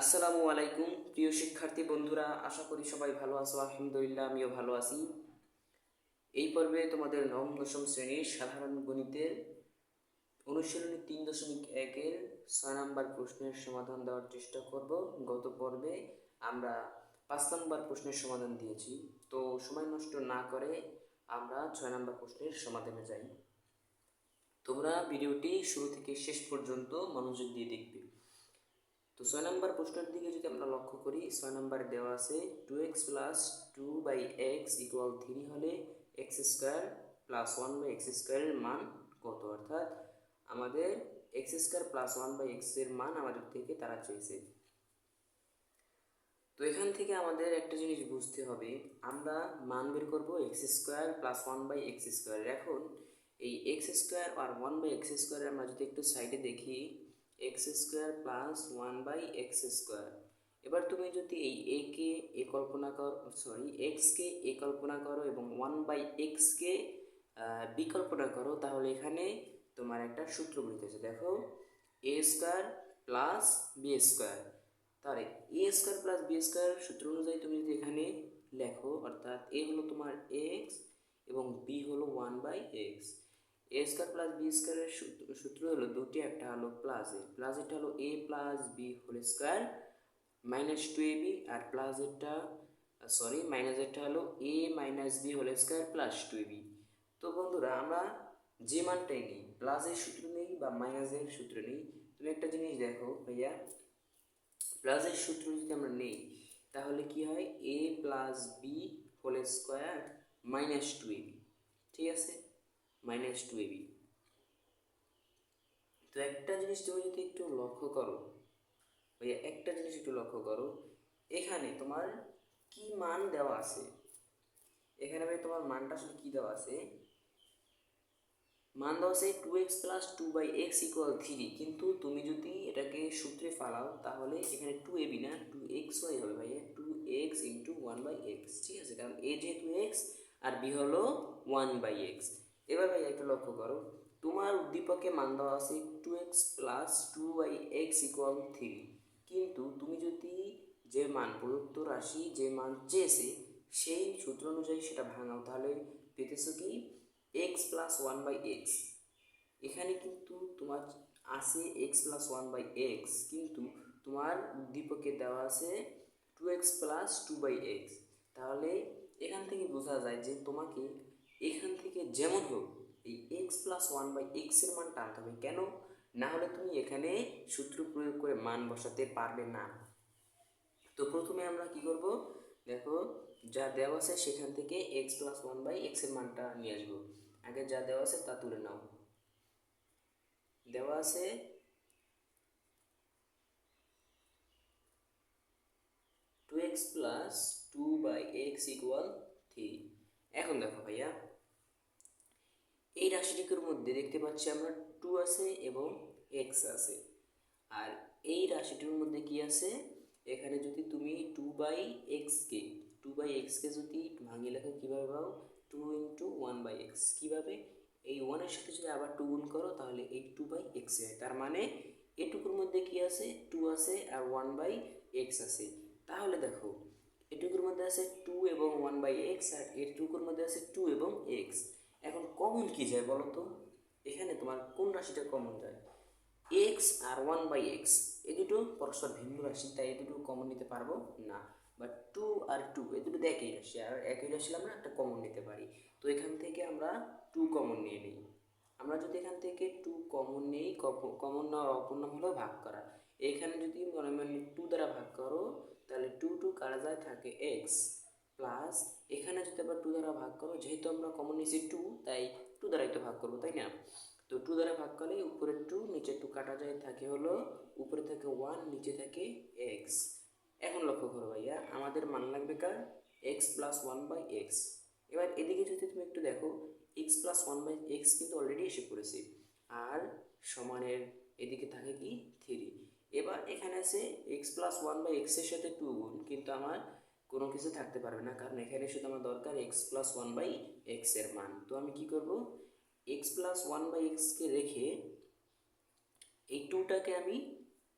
আসসালামু আলাইকুম, প্রিয় শিক্ষার্থী বন্ধুরা, আশা করি সবাই ভালো আছো, আলহামদুলিল্লাহ আমিও ভালো আছি। এই পর্বে তোমাদের নবম, দশম শ্রেণির সাধারণ গণিতের অনুশীলনী তিন দশমিক একের ছয় নম্বর প্রশ্নের সমাধান দেওয়ার চেষ্টা করব। গত পর্বে আমরা পাঁচ নম্বর প্রশ্নের সমাধান দিয়েছি। তো সময় নষ্ট না করে আমরা ছয় নম্বর প্রশ্নের সমাধানে যাই। তোমরা ভিডিওটি শুরু থেকে শেষ পর্যন্ত মনোযোগ দিয়ে দেখবে। তো ছয় নম্বর প্রশ্নের দিকে যদি আমরা লক্ষ্য করি, ছয় নম্বর দেওয়া আছে two x plus two by x equal three হলে x square plus one by x স্কোয়ারের মান কত? অর্থাৎ আমাদের x square plus one by এক্সের মান আমাদের থেকে তারা চেয়েছে। তো এখান থেকে আমাদের একটা জিনিস বুঝতে হবে, আমরা মান বের করব x square plus one by x square এখন এই এক্স স্কোয়ার আর ওয়ান বাই এক্স স্কোয়ার আমরা যদি একটু সাইডে দেখি x square plus one by x square. এবার তুমি যদি এই এ কে এ কল্পনা কর সরি এক্সকে এ কল্পনা করো এবং ওয়ান বাই এক্সকে বিকল্পনা করো, তাহলে এখানে তোমার একটা সূত্র বলতেছে দেখো a square plus b square. তাহলে a square plus b square সূত্র অনুযায়ী তুমি যদি এখানে লেখো, অর্থাৎ এ হলো তোমার এক্স এবং বি হলো one by x a square plus b স্কোয়ারের সূত্র হলো দুটি একটা হলো প্লাস এ প্লাস এটা হলো a plus b whole square minus two a b R plus এটা সরি মাইনাস এটা হলো a minus b whole square plus two a b তো বন্ধুরা, আমরা যে মানটাই নিই প্লাসের সূত্র নেই বা মাইনাসের সূত্র নেই, তুমি একটা জিনিস দেখো ভাইয়া প্লাসের সূত্র যদি আমরা নেই, তাহলে কি হয়? A plus b whole square minus two a b ঠিক আছে? মাইনাস টু এবি তো একটা জিনিস তুমি যদি একটু লক্ষ্য করো ভাইয়া একটা জিনিস একটু লক্ষ্য করো, এখানে তোমার কি মান দেওয়া আছে? এখানে ভাই তোমার মানটা আসলে কী দেওয়া আছে? মান দেওয়া আছে two x plus two by x equal three কিন্তু তুমি যদি এটাকে সূত্রে ফালাও, তাহলে এখানে টু এবি না টু এক্স ওয়াই হবে ভাইয়া two x into one by x ঠিক আছে? কারণ এ যেহেতু এক্স আর বি হলো ওয়ান বাই এক্স এবার ভাই একটু লক্ষ্য করো। তোমার উদ্দীপকে মান দেওয়া আছে two x plus two by x equal three কিন্তু তুমি যদি যে মান প্রদত্ত রাশি, যে মান চেয়েছে, সেই সূত্র অনুযায়ী সেটা ভাঙাও, তাহলে পেতেছো কি? X plus one by x এখানে কিন্তু তোমার আছে x plus one by x কিন্তু তোমার উদ্দীপকে দেওয়া আছে two x plus two by x তাহলে এখান থেকে বোঝা যায় যে তোমাকে এখান থেকে যেমন হোক, এই এক্স প্লাস ওয়ান বাই এক্সের মান টানতে হবে। কেন? না হলে তুমি এখানে সূত্র প্রয়োগ করে মান বসাতে পারবে না। তো প্রথমে আমরা কি করব? দেখো, যা দেওয়া আছে সেখান থেকে এক্স প্লাস ওয়ান বাই এক্সের মানটা নিয়ে আসব। আগে যা দেওয়া আছে তা তুলে নাও। দেওয়া আছে two x plus two by x equal three এখন দেখো ভাইয়া এই রাশিটির মধ্যে দেখতে পাচ্ছি আমরা টু আছে এবং এক্স আছে। আর এই রাশিটির মধ্যে কি আছে? এখানে যদি তুমি টু বাই এক্সকে টু বাই এক্সকে যদি ভাঙিয়ে লেখো কীভাবে পাও? Two into one by x কীভাবে? এই ওয়ানের সাথে যদি আবার টু গুণ করো, তাহলে এই টু বাই এক্স হয় তার মানে এটুকুর মধ্যে কি আছে? টু আছে আর ওয়ান বাই এক্স আছে। তাহলে দেখো, এটুকুর মধ্যে আছে টু এবং ওয়ান বাই এক্স আর এটুকুর মধ্যে আছে টু এবং এক্স এখন কমন কি যায় বলো তো? এখানে তোমার কোন রাশিটা কমন যায়? এক্স আর ওয়ান বাই এক্স এ দুটো পরস্পর ভিন্ন রাশি, তাই এ দুটো কমন নিতে পারব না। বাট টু আর টু এ দুটো একই রাশি, আর একই রাশি আমরা একটা কমন নিতে পারি। তো এখান থেকে আমরা টু কমন নিয়ে নিই। আমরা যদি এখান থেকে টু কমন নেই কমন নেওয়ার অপর নাম হলো ভাগ করা। এখানে যদি মনে মনে টু দ্বারা ভাগ করো, তাহলে টু টু কারা যায়? থাকে এক্স প্লাস এখানে যদি আবার টু দ্বারা ভাগ করো, যেহেতু আমরা কমন নিয়েছি টু তাই টু দ্বারাই তো ভাগ করব, তাই না? তো টু দ্বারা ভাগ করলে উপরে টু নিচে টু কাটা যায়, থাকে হলো উপরে থাকে ওয়ান নিচে থাকে এক্স এখন লক্ষ্য করো ভাইয়া, আমাদের মান লাগবে কার? X plus one by x এবার এদিকে যদি তুমি একটু দেখো x plus one by x কিন্তু অলরেডি এসে পড়েছে, আর সমানের এদিকে থাকে কি? থ্রি এবার এখানে আছে এক্স প্লাস ওয়ান বাই এক্সের সাথে টু গুণ, কিন্তু আমার কোনো কিছু থাকতে পারবে না। কারণ এখানে শুধু আমার দরকার এক্স প্লাস ওয়ান বাই এক্সের মান। তো আমি কি করব? এক্স প্লাস ওয়ান বাই এক্সকে রেখে এই টুটাকে আমি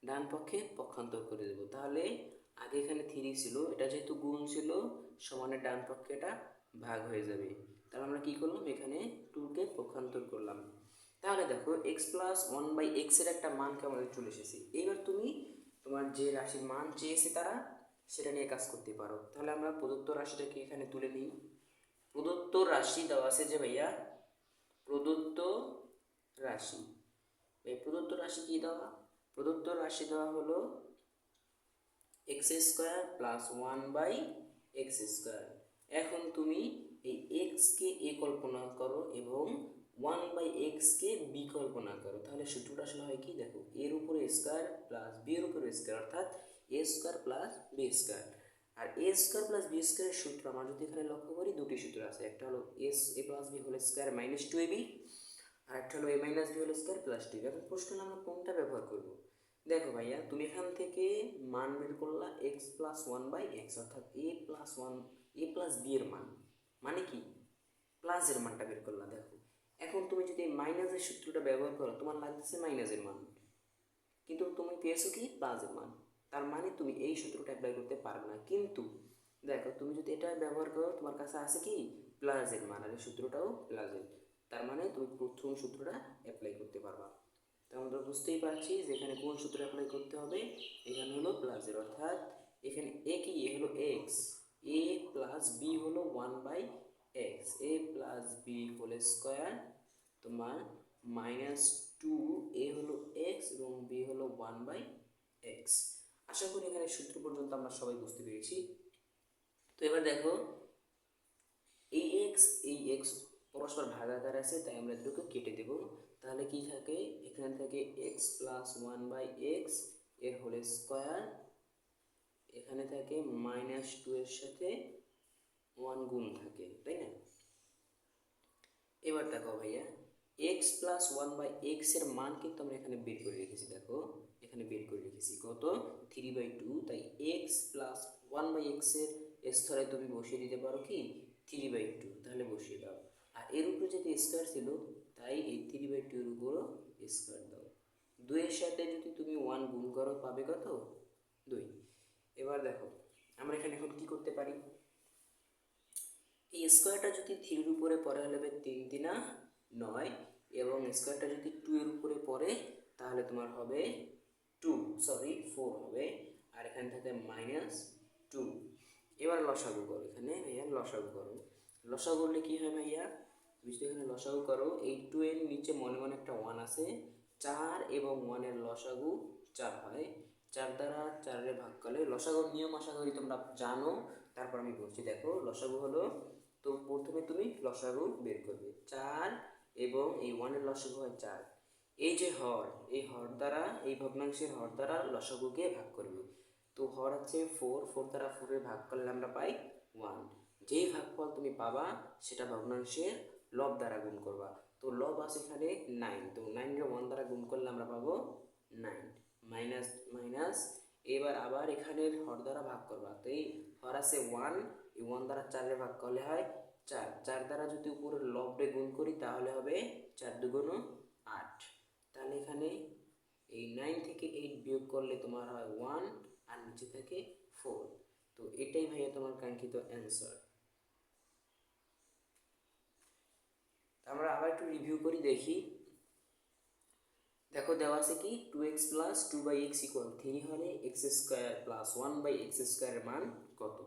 ডান পক্ষে পক্ষান্তর করে দেবো। তাহলে আগে এখানে থ্রি ছিল, এটা যেহেতু গুণ ছিল, সমানে ডান পক্ষে এটা ভাগ হয়ে যাবে। তাহলে আমরা কি করলাম? এখানে টুকে পক্ষান্তর করলাম। তাহলে দেখো এক্স প্লাস ওয়ান বাই এক্সের একটা মানকে আমাদের চলে এসেছে। এবার তুমি তোমার যে রাশির মান চেয়েছে তারা সেটা নিয়ে কাজ করতে পারো। তাহলে আমরা প্রদত্ত রাশিটাকে এখানে তুলে নিই। প্রদত্ত রাশি দেওয়া আছে যে ভাইয়া, প্রদত্ত রাশি। এই প্রদত্ত রাশি কি দেওয়া? প্রদত্ত রাশি দেওয়া হলো x square plus one by x square এখন তুমি এই এক্সকে এ কল্পনা করো এবং ওয়ান বাই এক্সকে বি কল্পনা করো। তাহলে সূত্রটা আসলে হয় কি? দেখো এর উপরে স্কোয়ার প্লাস বি এর উপরে স্কোয়ার অর্থাৎ a square plus b square R a square plus b স্কোয়ারের সূত্র আমরা যদি এখানে লক্ষ্য করি, দুটি সূত্র আছে। একটা হলো S a plus b whole square minus two a b আর একটা হলো a minus b whole square plus two এখন প্রশ্ন আমরা কোনটা ব্যবহার করব? দেখো ভাইয়া, তুমি এখান থেকে মান বের করলা x plus one by x অর্থাৎ a plus one a plus b এর মান। মানে কি? প্লাসের মানটা বের করলা, দেখো। এখন তুমি যদি মাইনাসের সূত্রটা ব্যবহার করো, তোমার লাগতেছে মাইনাসের মান। কিন্তু তুমি পেয়েছ কি? প্লাসের মান। তার মানে তুমি এই সূত্রটা অ্যাপ্লাই করতে পারবে না। কিন্তু দেখো, তুমি যদি এটা ব্যবহার করো, তোমার কাছে আছে কি? প্লাসের মান আর এই সূত্রটাও প্লাসের তার মানে তুমি প্রথম সূত্রটা অ্যাপ্লাই করতে পারবা। তো আমরা বুঝতেই পারছি যে এখানে কোন সূত্র অ্যাপ্লাই করতে হবে? এখানে হলো প্লাসের অর্থাৎ এখানে এ কি? এ হলো এক্স এ প্লাস বি হলো one by x a plus b whole square তোমার মাইনাস টু এ হলো এক্স এবং বি হলো ওয়ান বাই এক্স আশা করি এখানে সূত্র পর্যন্ত আমরা সবাই বুঝতে পেরেছি। তো এবার দেখো, এই এক্স এই এক্স পরস্পর ভাগাকার আছে, তাই আমরা দুটোকে কেটে দেব। তাহলে কি থাকে? এখানে থাকে এক্স প্লাস ওয়ান বাই এক্সের হোল স্কোয়ার এখানে থাকে মাইনাস টু এর সাথে ওয়ান গুণ থাকে, তাই না? এবার দেখো ভাইয়া এক্স প্লাস ওয়ান বাই এক্সের মান কিন্তু আমরা এখানে বের করে রেখেছি, দেখো। এখানে বের করে রেখেছি। কত? থ্রি বাই টু তাই এক্স প্লাস ওয়ান বাই এক্সের স্তরে তুমি বসিয়ে দিতে পারো কি? থ্রি বাই টু তাহলে বসিয়ে দাও। আর এর উপরে যেহেতু স্কোয়ার ছিল, তাই এই থ্রি বাই টু এর উপরও স্কোয়ার দাও। দুইয়ের সাথে যদি তুমি ওয়ান গুণ করো, পাবে কত? দুই। এবার দেখো, আমরা এখানে এখন কি করতে পারি? এই স্কোয়ারটা যদি থ্রির উপরে পরে হলে তিন তিনা নয়, এবং স্কোয়ারটা যদি টু এর উপরে পড়ে, তাহলে তোমার হবে টু সরি ফোর হবে। আর এখানে থাকে মাইনাস টু এবার লসাগু করো, এখানে ভাইয়া লসাগু করো। লসাগু করলে কী হয় ভাইয়া? যদি এখানে লসাগু করো, এই টু এর নিচে মনে মনে একটা ওয়ান আছে। চার এবং ওয়ানের লসাগু চার হয়। চার দ্বারা চারে ভাগ করলে, লসাগুর নিয়ম আশা করি তোমরা জানো। তারপর আমি বলছি, দেখো, লসাগু হলো তো প্রথমে তুমি লসাগু বের করবে। চার এবং এই ওয়ানের লসাগু হয় চার। এই যে হর, এই হর দ্বারা, এই ভগ্নাংশের হর দ্বারা লসাগুকে ভাগ করবে। তো হর আছে ফোর ফোর দ্বারা ফোরে ভাগ করলে আমরা পাই ওয়ান যেই ভাগফল তুমি পাবা, সেটা ভগ্নাংশের লব দ্বারা গুণ করবা। তো লব আছে এখানে নাইন তো নাইনকে ওয়ান দ্বারা গুণ করলে আমরা পাবো নাইন মাইনাস মাইনাস এবার আবার এখানের হর দ্বারা ভাগ করবা। তো এই হর আছে ওয়ান এই ওয়ান দ্বারা চারে ভাগ করলে হয় চার। চার দ্বারা যদি উপরের লবটা গুণ করি, তাহলে হবে চার দুগুণ আট। তাহলে এখানে এই নাইন থেকে এইট বিয়োগ করলে তোমার হয় ওয়ান আর নিচে থাকে ফোর তো এটাই ভাইয়া তোমার কাঙ্ক্ষিত অ্যান্সার আমরা আবার একটু রিভিউ করি, দেখি। দেখো দেওয়া আছে কি two x plus two by x equal three হলে x square plus one by x স্কোয়ারের মান কত?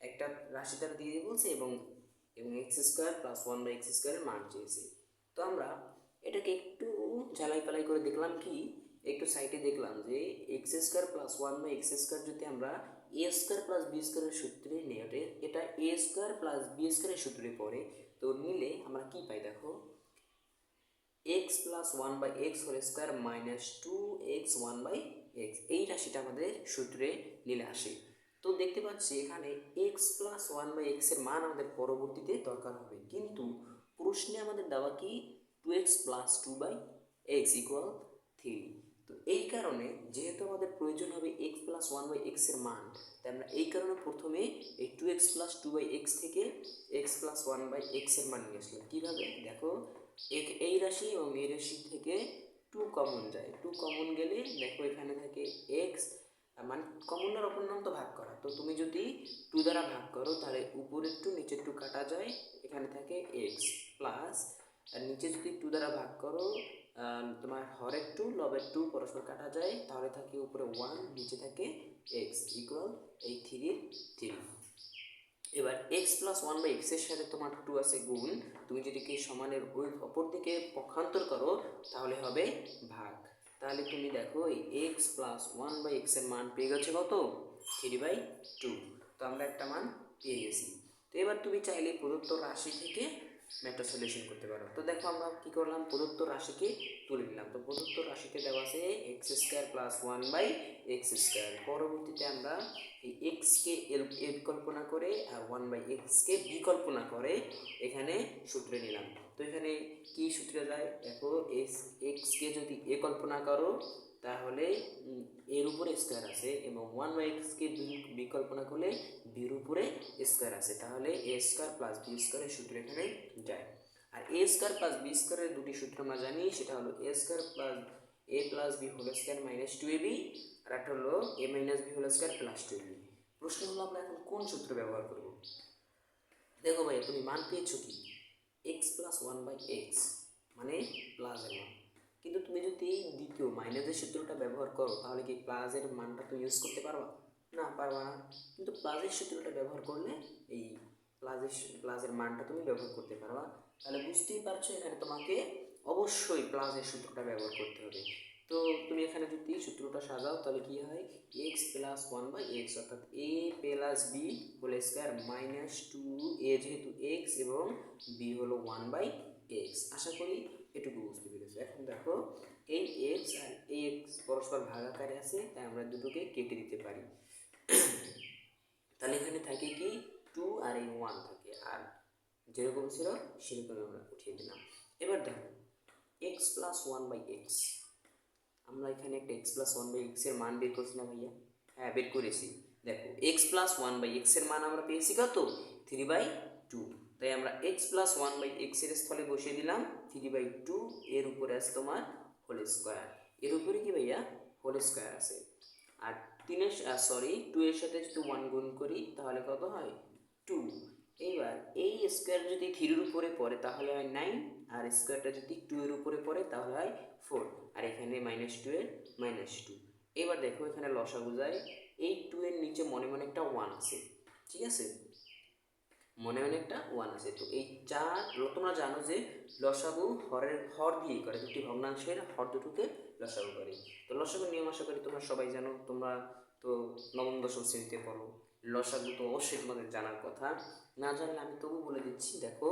একটা রাশি তারা দিয়ে বলছে এবং এবং x square plus one by x স্কোয়ারের মান চেয়েছে। তো আমরা এটাকে একটু ঝালাই পালাই করে দেখলাম কি, একটু সাইডে দেখলাম যে x square plus one by x square যদি আমরা এ স্কোয়ার প্লাস বি স্কোয়ারের সূত্রে নিই এটা এ স্কোয়ার প্লাস বি স্কোয়ারের সূত্রে পড়ে, তো নিলে আমরা কি পাই দেখো? X plus one by x whole square minus two x one by x এই রাশিটা আমাদের সূত্রে নিলে আসে। তো দেখতে পাচ্ছি এখানে এক্স প্লাস ওয়ান বাই এক্সের মান আমাদের পরবর্তীতে দরকার হবে। কিন্তু প্রশ্নে আমাদের দেওয়া কি two x plus two by x equal three তো এই কারণে যেহেতু আমাদের প্রয়োজন হবে এক্স প্লাস ওয়ান বাই এক্সের মান, তাই আমরা এই কারণে প্রথমে এই two x plus two by x থেকে এক্স প্লাস ওয়ান বাই এক্সের মান নিয়ে আসলাম। কীভাবে? দেখো এই রাশি এবং এই রাশি থেকে টু কমন যায়। টু কমন গেলে দেখো এখানে থাকে এক্স মানে কমনের অপর নাম তো ভাগ করা। তো তুমি যদি টু দ্বারা ভাগ করো, তাহলে উপরের টু নিচের টু কাটা যায়, এখানে থাকে এক্স প্লাস আর নিচে যদি টু দ্বারা ভাগ করো তোমার হরের টু লবের টু পরস্পর কাটা যায়, তাহলে থাকে উপরে ওয়ান নিচে থাকে এক্স ইকুয়াল এই থ্রির থ্রি এবার এক্স প্লাস ওয়ান বাই এক্সের সাথে তোমার টু আছে গুণ, তুমি যদি কি সমানের ওই অপর দিকে পক্ষান্তর করো, তাহলে হবে ভাগ। তাহলে তুমি দেখো এই এক্স প্লাস ওয়ান বাই এক্সের মান পেয়ে গেছে কত? থ্রি বাই টু তো আমরা একটা মান পেয়ে গেছি। তো এবার তুমি চাইলে প্রদত্ত রাশি থেকে ম্যাথটা সলিউশন করতে পারো। তো দেখো আমরা কি করলাম? প্রদত্ত রাশিকে তুলে নিলাম। তো প্রদত্ত রাশিতে দেওয়া আছে x square plus one by x square পরবর্তীতে আমরা এই এক্সকে এল এ বিকল্পনা করে আর ওয়ান বাই এক্সকে বিকল্পনা করে এখানে সূত্রে নিলাম। তো এখানে কি সূত্রে যায়? দেখো এক্স এক্সকে যদি এ কল্পনা করো তাহলে এর উপরে স্কোয়ার আছে এবং ওয়ান বাই এক্সকে বিকল্পনা করলে বির উপরে স্কোয়ার আছে। তাহলে এ স্কোয়ার প্লাস বি স্কোয়ারের সূত্র এখানে যায়। আর এ স্কোয়ার প্লাস বি স্কোয়ারের দুটি সূত্র আমরা জানি, সেটা হলো a square plus a plus b whole square minus two a b আর একটা হলো a minus b whole square plus two a b প্রশ্ন হলো, আমরা এখন কোন সূত্র ব্যবহার করব? দেখো ভাই, তুমি মান পেয়েছ কি? X plus one by x মানে প্লাস মান কিন্তু তুমি যদি এই দ্বিতীয় মাইনাসের সূত্রটা ব্যবহার করো, তাহলে কি প্লাসের মানটা তুমি ইউজ করতে পারবা? না পারবা না। কিন্তু প্লাসের সূত্রটা ব্যবহার করলে এই প্লাসের প্লাসের মানটা তুমি ব্যবহার করতে পারবা। তাহলে বুঝতেই পারছ, এখানে তোমাকে অবশ্যই প্লাসের সূত্রটা ব্যবহার করতে হবে। তো তুমি এখানে যদি সূত্রটা সাজাও, তাহলে কি হয়? X plus one by x অর্থাৎ a plus b whole square minus two a যেহেতু এক্স এবং বি হলো ওয়ান বাই এক্স আশা করি এটুকু বুঝতে পেরেছ। এখন দেখো, এই এক্স আর এই এক্স পরস্পর ভাগাকারে আছে, তাই আমরা দুটোকে কেটে দিতে পারি। তাহলে এখানে থাকে কি? টু আর এই ওয়ান থাকে, আর যেরকম ছিল সেরকম আমরা উঠিয়ে দিলাম। এবার দেখো x plus one by x আমরা এখানে একটা এক্স প্লাস ওয়ান বাই এক্সের মান বের করছিলাম ভাইয়া? হ্যাঁ বের করেছি। দেখো এক্স প্লাস ওয়ান বাই এক্সের মান আমরা পেয়েছি কত? থ্রি বাই টু তাই আমরা এক্স প্লাস ওয়ান বাই এক্সের স্থলে বসিয়ে দিলাম। থ্রি বাই টু এর উপরে আছে তোমার হোল স্কোয়ার এর উপরে কি ভাইয়া? হোল স্কোয়ার আছে। আর তিনের সরি টু এর সাথে যদি ওয়ান গুণ করি, তাহলে কত হয়? টু এইবার এই স্কোয়ার যদি থ্রির উপরে পড়ে, তাহলে হয় নাইন আর স্কোয়ারটা যদি টু এর উপরে পড়ে, তাহলে হয় ফোর আর এখানে মাইনাস টু এর মাইনাস টু এবার দেখো এখানে লসাগু যায় এই টু এর নিচে মনে মনে একটা ওয়ান আছে। ঠিক আছে? মনে একটা ওয়ান আছে। তো এই চার তোমরা জানো যে লসাগু হরের হর দিয়ে করে, দুটি ভগ্নাংশের হর দুটোকে লসাগু করে। তো লসাগু নিয়ম আশা করি তোমরা সবাই জানো, তোমরা তো নবম, দশম শ্রেণীতে পড়ো। লসাগু তো অবশ্যই তোমাদের জানার কথা। না জানলে আমি তবু বলে দিচ্ছি, দেখো,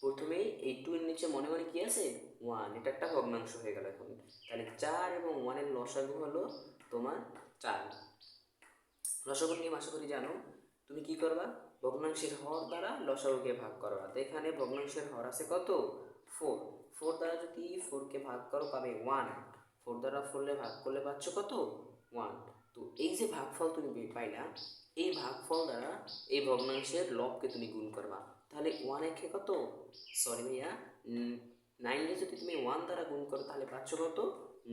প্রথমে এই টু এর নিচে মনে মনে কি আছে? ওয়ান এটা একটা ভগ্নাংশ হয়ে গেল এখন। তাহলে চার এবং ওয়ানের লসাগু হলো তোমার চার। লসাগু নিয়ম আশা করি জানো। তুমি কি করবা? ভগ্নাংশের হর দ্বারা লসাগুকে ভাগ করবা তো এখানে ভগ্নাংশের হর আছে কত? ফোর ফোর দ্বারা যদি ফোরকে ভাগ করো, পাবে ওয়ান ফোর দ্বারা ফোরলে ভাগ করলে পাচ্ছ কত? ওয়ান তো এই যে ভাগফল তুমি পেয়ে পাইলা, এই ভাগফল দ্বারা এই ভগ্নাংশের লবকে তুমি গুণ করবা। তাহলে ওয়ান একে কত? সরি ভাইয়া নাইনকে যদি তুমি ওয়ান দ্বারা গুণ করো, তাহলে পাচ্ছ কত?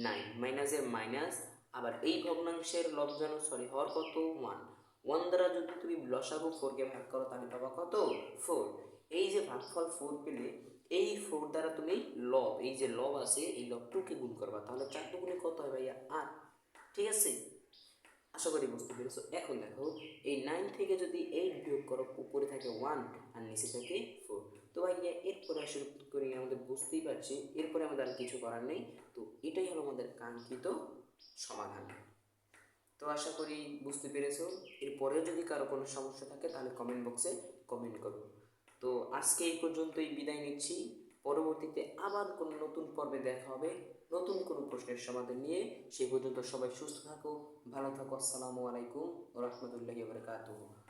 নাইন মাইনাসের মাইনাস আবার এই ভগ্নাংশের লব জানো সরি হর কত? ওয়ান ওয়ান দ্বারা যদি তুমি লসাগু ফোরকে ভাগ করো, তাহলে পাবা কত? ফোর এই যে ভাগফল ফোর পেলে, এই ফোর দ্বারা তুমি লব এই যে লব আছে, এই লব টুকে গুণ করবা, তাহলে চার গুণে কত হয় ভাইয়া? আট। ঠিক আছে? আশা করি বুঝতে পেরেছ। এখন দেখো, এই নাইন থেকে যদি এইট বিয়োগ করো, উপরে থাকে ওয়ান আর নিচে থাকে ফোর তো ভাইয়া, এরপরে আসলে করি, আমাদের বুঝতেই পারছি, এরপরে আমাদের আর কিছু করার নেই। তো এটাই হলো আমাদের কাঙ্ক্ষিত সমাধান। তো আশা করি বুঝতে পেরেছ। এরপরেও যদি কারও কোনো সমস্যা থাকে, তাহলে কমেন্ট বক্সে কমেন্ট করো। তো আজকে এই পর্যন্তই বিদায় নিচ্ছি। পরবর্তীতে আবার কোনো নতুন পর্বে দেখা হবে। নতুন কোনো প্রশ্নের সমাধান নিয়ে। সেই পর্যন্ত সবাই সুস্থ থাকো, ভালো থাকো। আসসালামু আলাইকুম রহমতুল্লাহ বারকাতুহু।